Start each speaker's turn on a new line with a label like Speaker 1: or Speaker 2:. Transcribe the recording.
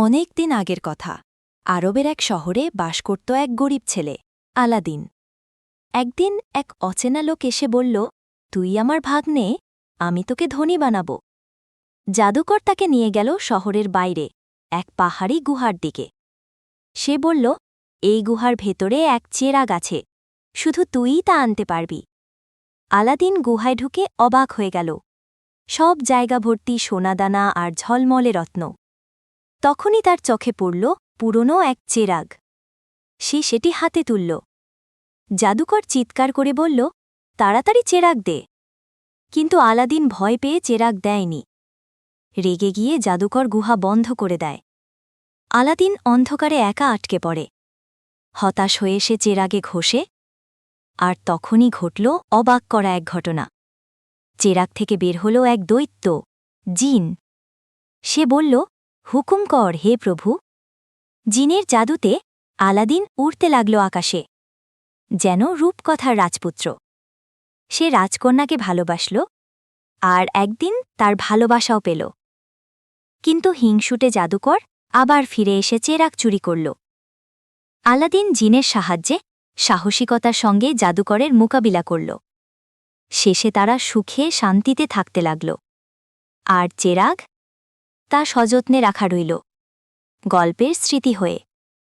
Speaker 1: অনেক দিন আগের কথা। আরবের এক শহরে বাস করত এক গরিব ছেলে, আলাদিন। একদিন এক অচেনা লোক এসে বলল, তুই আমার ভাগ্নে, আমি তোকে ধনী বানাব। জাদুকর তাকে নিয়ে গেল শহরের বাইরে, এক পাহাড়ি গুহার দিকে। সে বলল, এই গুহার ভেতরে এক চেরাগ আছে, শুধু তুইই তা আনতে পারবি। আলাদিন গুহায় ঢুকে অবাক হয়ে গেল। সব জায়গা ভর্তি সোনাদানা আর ঝলমলে রত্ন। তখনই তার চোখে পড়ল পুরনো এক চেরাগ। সে সেটি হাতে তুলল। জাদুকর চিৎকার করে বলল, তাড়াতাড়ি চেরাগ দে। কিন্তু আলাদিন ভয় পেয়ে চেরাগ দেয়নি। রেগে গিয়ে জাদুকর গুহা বন্ধ করে দেয়। আলাদিন অন্ধকারে একা আটকে পড়ে। হতাশ হয়ে সে চেরাগে ঘষে, আর তখনই ঘটল অবাক করা এক ঘটনা। চেরাগ থেকে বের হল এক দৈত্য, জিন। সে বলল হুকুম কর হে প্রভু। জিনের জাদুতে আলাদিন উড়তে লাগল আকাশে, যেন রূপকথার রাজপুত্র। সে রাজকন্যাকে ভালোবাসল আর একদিন তার ভালোবাসাও পেল। কিন্তু হিংসুটে জাদুকর আবার ফিরে এসে চেরাক চুরি করল। আলাদিন জিনের সাহায্যে সাহসিকতার সঙ্গে জাদুকরের মোকাবিলা করল। শেষে তারা সুখে শান্তিতে থাকতে লাগল। আর চেরাগ তা সযত্নে রাখা রইল। গল্পের স্মৃতি হয়ে।